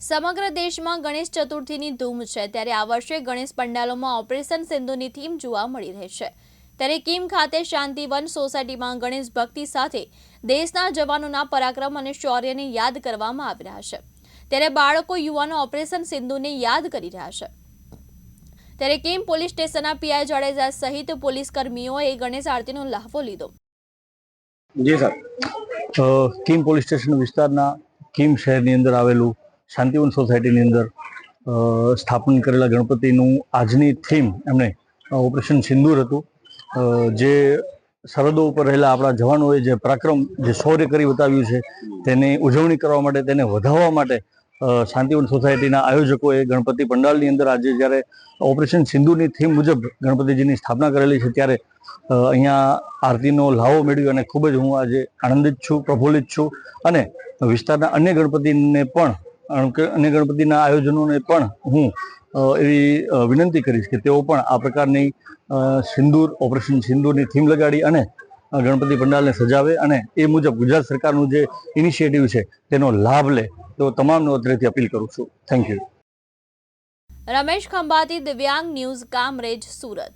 સમગ્ર દેશમાં ગણેશ ચતુર્થીની ધૂમ છે. ત્યારે આ વર્ષે ગણેશ પંડાલોમાં ઓપરેશન સિંધુની થીમ જોવા મળી રહી છે. ત્યારે કિમ ખાતે શાંતિવન સોસાયટીમાં ગણેશ ભક્તિ સાથે દેશના જવાનોના પરાક્રમ અને શૌર્યને યાદ કરવામાં આવી રહ્યા છે. ત્યારે બાળકો યુવાનો ઓપરેશન સિંધુને યાદ કરી રહ્યા છે. ત્યારે કિમ પોલીસ સ્ટેશનના પીઆઈ જાડેજા સહિત પોલીસ કર્મીઓએ ગણેશ આરતીનો લહાવો લીધો. Ji sir. Kim police station વિસ્તારના કિમ શહેરની અંદર આવેલું શાંતિવન સોસાયટીની અંદર સ્થાપન કરેલા ગણપતિનું આજની થીમ એમણે ઓપરેશન સિંદૂર હતું. જે સરહદો ઉપર રહેલા આપણા જવાનોએ જે પરાક્રમ, જે શૌર્ય કરી બતાવ્યું છે, તેની ઉજવણી કરવા માટે, તેને વધાવવા માટે શાંતિવન સોસાયટીના આયોજકોએ ગણપતિ પંડાલની અંદર આજે જ્યારે ઓપરેશન સિંધુની થીમ મુજબ ગણપતિજીની સ્થાપના કરેલી છે, ત્યારે અહીંયા આરતીનો લાવો મેળવ્યો અને ખૂબ જ હું આજે આનંદિત છું, પ્રફુલ્લિત છું. અને વિસ્તારના અન્ય ગણપતિને પણ અ, કે અન્ય ગણપતિના આયોજનોને પણ હું એવી વિનંતી કરીશ કે તેઓ પણ આ પ્રકારની સિંદૂર ઓપરેશન સિંદૂરની થીમ લગાડી અને ગણપતિ પંડાલને સજાવે અને એ મુજબ ગુજરાત સરકારનું જે ઇનિશિયેટિવ છે તેનો લાભ લે. તો તમામને અત્રેથી અપીલ કરું છું. થેન્ક યુ રમેશ ખંભાતી દિવ્યાંગ ન્યૂઝ કામરેજ સુરત.